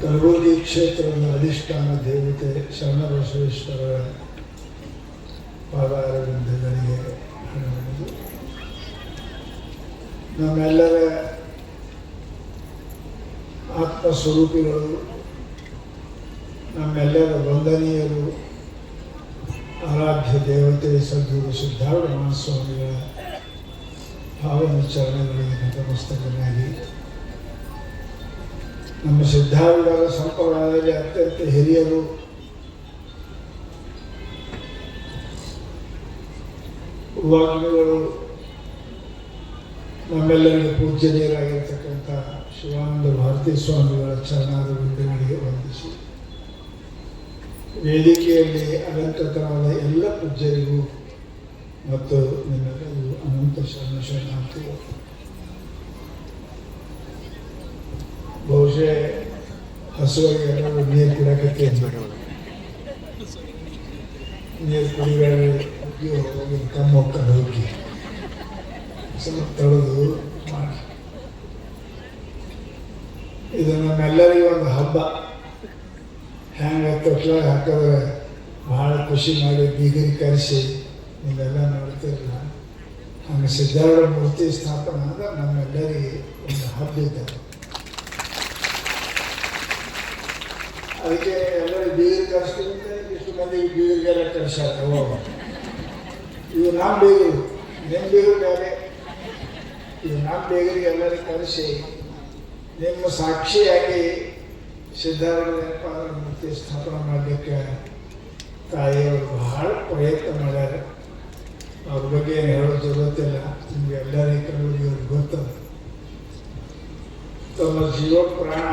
ಕಲಬುರಗಿ ಕ್ಷೇತ್ರದ ಅಧಿಷ್ಠಾನ ದೇವತೆ ಶರಣಬಸವೇಶ್ವರರ ಪಾದಾರವಿಂದಗಳಿಗೆ ನಮ್ಮೆಲ್ಲರ ಆತ್ಮಸ್ವರೂಪಿಗಳು, ನಮ್ಮೆಲ್ಲರ ವಂದನೀಯರು, ಆರಾಧ್ಯ ದೇವತೆ ಸದ್ಗುರು ಸಿದ್ಧಾರೂಢ ಮಹಾಸ್ವಾಮಿಗಳ ಭಾವನ ಚರಣಗಳಿಗೆ ನತಮಸ್ತಕನಾಗಿ ನಮ್ಮ ಸಿದ್ಧಾಂತದ ಸಂಪ್ರದಾಯದಲ್ಲಿ ಅತ್ಯಂತ ಹಿರಿಯರು ವಾಗ್ಮಿಗಳು ನಮ್ಮೆಲ್ಲರಿಗೆ ಪೂಜ್ಯನೀಯರಾಗಿರ್ತಕ್ಕಂಥ ಶಿವಾನಂದ ಭಾರತೀ ಸ್ವಾಮಿಗಳ ಚರಣಾದ ಬಿಂದುಗಳಿಗೆ ವಂದಿಸಿ. ವೇದಿಕೆಯಲ್ಲಿ ಅಲಂಕೃತರಾದ ಎಲ್ಲ ಪೂಜ್ಯರಿಗೂ ಮತ್ತು ನಿಮ್ಮೆಲ್ಲರಿಗೂ ಅನಂತ ಶರಣ ಶರಣಾರ್ಥಿಗಳು. ಬಹುಶಃ ಹಸುವಾಗಿ ಎಲ್ಲರೂ ನೀರು ಕುಡಿಯಕತ್ತೆ ನೀರು ಕುಡಿಬೇಡಿ ಉಗ್ಗಿ ಹೋಗ್ತಾರೆ ಹೋಗಿ ಸ್ವಲ್ಪ ತೊಳೆದು ಮಾಡಿ ಇದು ನಮ್ಮೆಲ್ಲರಿಗೂ ಒಂದು ಹಬ್ಬ ಹ್ಯಾಂಗ ತೊಟ್ಲ ಹಾಕಿದ್ರೆ ಭಾಳ ಖುಷಿ ಮಾಡಿ ಬೀಗರಿ ಕರೆಸಿ ನೀವೆಲ್ಲ ನೋಡ್ತಿರಲ್ಲ ಹಂಗೆ ಸಿದ್ಧಾರೂಢ ಮೂರ್ತಿ ಸ್ಥಾಪನೆ ಅಂದ್ರೆ ನಮ್ಮೆಲ್ಲರಿಗೆ ಒಂದು ಹಬ್ಬ ಇದ್ದ ಅದಕ್ಕೆ ಎಲ್ಲರೂ ಬೀಗರು ಕರೆಸ್ತೀವಿ ಇಷ್ಟು ಮಂದಿ ಬೀಗರಿಗೆಲ್ಲ ಕರೆಸಾಕ ಇವು ನಮ್ಮ ಬೀಗರು ನಿಮ್ಮ ಬೀಗರು ಬೇರೆ ಇವು ನಮ್ಮ ಬೀಗರಿಗೆ ಎಲ್ಲರೂ ಕರೆಸಿ, ನಿಮ್ಮ ಸಾಕ್ಷಿಯಾಗಿ ಸಿದ್ಧಾರ್ಥ ಮೂರ್ತಿ ಸ್ಥಾಪನೆ ಮಾಡಲಿಕ್ಕೆ ತಾಯಿಯವರು ಬಹಳ ಪ್ರಯತ್ನ ಮಾಡ್ಯಾರ. ಅವ್ರ ಬಗ್ಗೆ ಏನು ಹೇಳೋದು ಗೊತ್ತಿಲ್ಲ, ನಿಮ್ಗೆ ಎಲ್ಲರಿಗೂ ಗೊತ್ತದ. ತಮ್ಮ ಜೀವ ಪ್ರಾಣ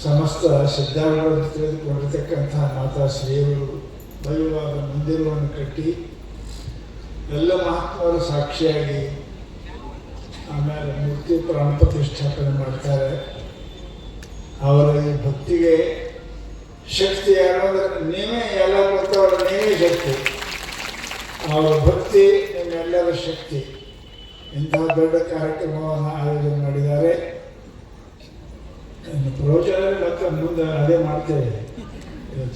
ಸಮಸ್ತ ಶ್ರದ್ಧಾಳುಗಳನ್ನು ತಿಳಿದುಕೊಂಡಿರ್ತಕ್ಕಂಥ ಮಾತಾ ಶ್ರೀಯವರು ಭವ್ಯವಾದ ಮಂದಿರವನ್ನು ಕಟ್ಟಿ ಎಲ್ಲ ಮಹಾತ್ಮರು ಸಾಕ್ಷಿಯಾಗಿ ಆಮೇಲೆ ಮೂರ್ತಿ ಪ್ರಾಣ ಪ್ರತಿಷ್ಠಾಪನೆ ಮಾಡ್ತಾರೆ. ಅವರ ಈ ಭಕ್ತಿಗೆ ಶಕ್ತಿ ಯಾರಾದ್ರೆ ನೀವೇ ಎಲ್ಲ ಗೊತ್ತವರ ನೀವೇ ಶಕ್ತಿ. ಅವರ ಭಕ್ತಿ ನಿಮ್ಮೆಲ್ಲರ ಶಕ್ತಿ. ಇಂತಹ ದೊಡ್ಡ ಕಾರ್ಯಕ್ರಮವನ್ನು ಆಯೋಜನೆ ಮಾಡಿದ್ದಾರೆ. ಪ್ರವಚನ ಮುಂದೆ ಅದೇ ಮಾಡ್ತೇವೆ.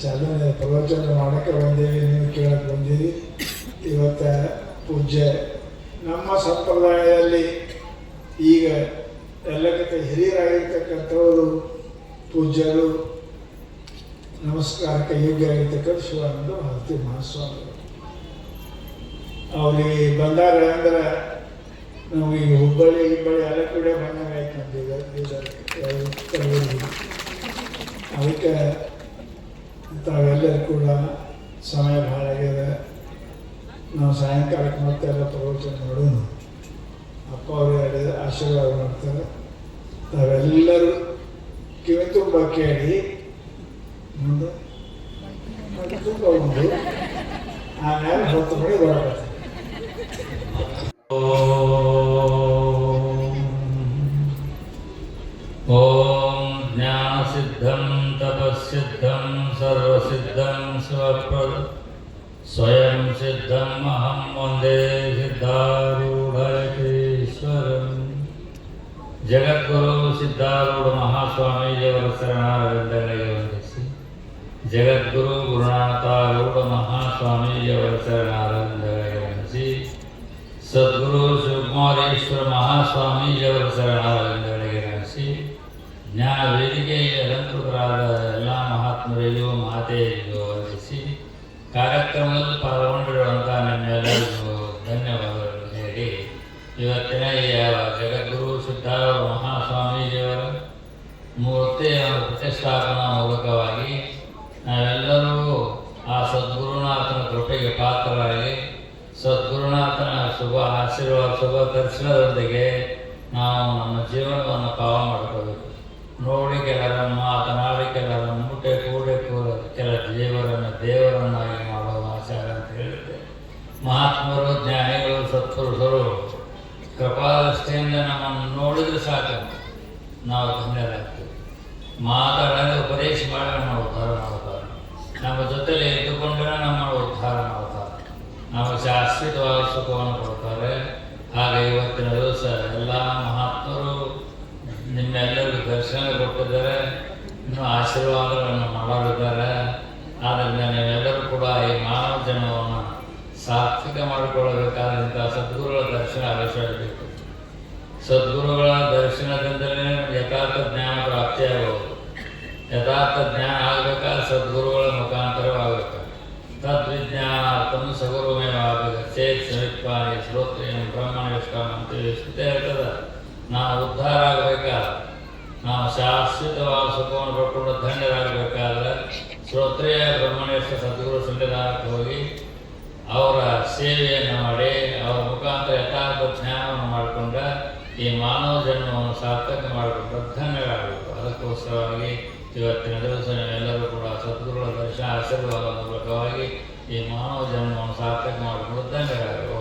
ಚಾಲನೆ ಪ್ರವಚನ ಮಾಡೋಕ್ಕೆ ಬಂದೇವಿ, ನೀವು ಕೇಳಕ್ಕೆ ಬಂದೀವಿ ಇವತ್ತ ಪೂಜೆ ನಮ್ಮ ಸಂಪ್ರದಾಯದಲ್ಲಿ ಈಗ ಎಲ್ಲಕ್ಕಿಂತ ಹಿರಿಯರಾಗಿರ್ತಕ್ಕಂಥವರು, ಪೂಜ್ಯರು, ನಮಸ್ಕಾರಕ್ಕೆ ಯೋಗ್ಯರಾಗಿರ್ತಕ್ಕಂಥ ಶಿವಾನಂದ ಭಾರತಿ ಮಹಾಸ್ವಾಮಿ. ಅವರಿಗೆ ಬಂದಾಗ ಅಂದ್ರೆ ನಮಗೆ ಈ ಹುಬ್ಬಳ್ಳಿ ಹುಬ್ಬಳ್ಳಿ ಎಲ್ಲ ಕೂಡ ಬಂದಾಗ. ಅದಕ್ಕೆ ತಾವೆಲ್ಲರೂ ಕೂಡ ಸಮಯ ಭಾಳ ಆಗ್ಯದ. ನಾವು ಸಾಯಂಕಾಲಕ್ಕೆ ಮತ್ತೆ ಎಲ್ಲ ಪ್ರವಚನ ಮಾಡೋಣ. ಅಪ್ಪ ಅವರು ಆಶೀರ್ವಾದ ಮಾಡ್ತಾರೆ. ತಾವೆಲ್ಲರೂ ಕಿವಿ ತುಂಬ ಕೇಳಿ. सर्वसिद्धं स्वप्रद स्वयं सिद्धम् अहं वंदे सिद्धारूढकेश्वरम् जगद्गुरु सिद्धारूढमहास्वामीयवरचरणारविन्दगयोनिसि जगद्गुरु गुरुनाथारूढमहास्वामीयवरचरणारविन्दगयोनिसि सद्गुरु शिवकुमारेश्वर महास्वामी ज्ञानवेदि ಮಾತೆಯರಿಗೂ ವಂದಿಸಿ ಕಾರ್ಯಕ್ರಮದಲ್ಲಿ ಪಾಲ್ಗೊಂಡಿರುವಂಥ ನಿಮ್ಮೆಲ್ಲರಿಗೂ ಧನ್ಯವಾದಗಳು ಹೇಳಿ ಇವತ್ತಿನ ಈ ಜಗದ್ಗುರು ಸಿದ್ಧಾರೂಢ ಮಹಾಸ್ವಾಮೀಜಿಯವರ ಮೂರ್ತಿಯ ಪ್ರತಿಷ್ಠಾಪನಾ ಮೂಲಕವಾಗಿ ನಾವೆಲ್ಲರೂ ಆ ಸದ್ಗುರುನಾಥನ ಕೃಪೆಗೆ ಪಾತ್ರರಾಗಿ, ಸದ್ಗುರುನಾಥನ ಶುಭ ಆಶೀರ್ವಾದ, ಶುಭ ದರ್ಶನದೊಂದಿಗೆ ನಾವು ನಮ್ಮ ಜೀವನವನ್ನು ಪಾವ ಮಾಡ್ಕೋಬೇಕು ನೋಡಿ ಕೆಲರ ಮಾತನಾಡಿ ಕೆಲರ ಮೂಟೆ ಕೂಡೆ ಕೂರ ಕೆಲ ದೇವರನ್ನು ದೇವರನ್ನಾಗಿ ಮಾಡುವ ಆಚಾರ ಅಂತ ಹೇಳಿದ್ದೆ. ಮಹಾತ್ಮರು, ಜ್ಞಾನಿಗಳು, ಸತ್ಪುರುಷರು, ಕೃಪಾದೃಷ್ಟಿಯಿಂದ ನಮ್ಮನ್ನು ನೋಡಿದ್ರೆ ಸಾಕು. ನಾವು ಧನ್ಯರಾಗ್ತೀವಿ. ಮಾತಾಡಲು ಉಪದೇಶ ಮಾಡಿದ್ರೆ ನಾವು ಉದ್ಧಾರ ಮಾಡುತ್ತಾರೆ ನಮ್ಮ ಜೊತೆಲಿ ಇದ್ದುಕೊಂಡ್ರೆ ನಮ್ಮ ಉದ್ಧಾರ ಮಾಡುತ್ತಾರೆ ನಮ್ಮ ಶಾಶ್ವತವಾದ ಸುಖವನ್ನು ಕೊಡ್ತಾರೆ. ಹಾಗೆ ಇವತ್ತಿನ ದಿವಸ ಎಲ್ಲ ಮಹಾತ್ಮರು ನಿಮ್ಮೆಲ್ಲ ಆಶೀರ್ವಾದಗಳನ್ನು ಮಾಡಲಿದ್ದಾರೆ. ಆದ್ದರಿಂದ ನೀವೆಲ್ಲರೂ ಕೂಡ ಈ ಮಾನವ ಜನ್ಮವನ್ನು ಸಾರ್ಥಕ ಮಾಡಿಕೊಳ್ಳಬೇಕಾದಂಥ ಸದ್ಗುರುಗಳ ದರ್ಶನ ಅವಶ್ಯವಾಗಬೇಕು ಸದ್ಗುರುಗಳ ದರ್ಶನದಿಂದಲೇ ಯಥಾರ್ಥ ಜ್ಞಾನ ಪ್ರಾಪ್ತಿಯಾಗಬಹುದು. ಯಥಾರ್ಥ ಜ್ಞಾನ ಆಗಬೇಕಾದ್ರೆ ಸದ್ಗುರುಗಳ ಮುಖಾಂತರವಾಗಬೇಕು ತದ್ವಿಜ್ಞಾನಾರ್ಥವನ್ನು ಸಗುರುಮೇವಾಗಬೇಕು ಚೇತ್ ಸಮಿತ್ವಾ ಶ್ರೋತ್ರಿಯಂ ಬ್ರಹ್ಮನಿಷ್ಠಂ ಅಂತೇಳಿ ಶ್ರುತಿ ಹೇಳ್ತದೆ ನಾವು ಉದ್ಧಾರ ಆಗಬೇಕಾದ್ರೆ ನಾವು ಶಾಶ್ವತವಾದ ಸುಖವನ್ನು ಪಡ್ಕೊಂಡು ಧನ್ಯರಾಗಬೇಕಾದ್ರೆ ಶ್ರೋತ್ರಿಯ ಬ್ರಹ್ಮಣೇಶ್ವರ ಸದ್ಗುರು ಸನ್ನಿಧಾನಕ್ಕೆ ಹೋಗಿ ಅವರ ಸೇವೆಯನ್ನು ಮಾಡಿ ಅವರ ಮುಖಾಂತರ ಯಥಾರ್ಥ ಜ್ಞಾನವನ್ನು ಮಾಡಿಕೊಂಡ ಈ ಮಾನವ ಜನ್ಮವನ್ನು ಸಾರ್ಥಕ ಮಾಡಿಕೊಂಡು ಧನ್ಯರಾಗಬೇಕು ಅದಕ್ಕೋಸ್ಕರವಾಗಿ ಇವತ್ತಿನ ದಿವಸ ಎಲ್ಲರೂ ಕೂಡ ಸದ್ಗುರುಗಳ ದರ್ಶನ ಆಶೀರ್ವಾದ ಮೂಲಕವಾಗಿ ಈ ಮಾನವ ಜನ್ಮವನ್ನು ಸಾರ್ಥಕ ಮಾಡಿಕೊಂಡು ಧನ್ಯರಾಗಬೇಕು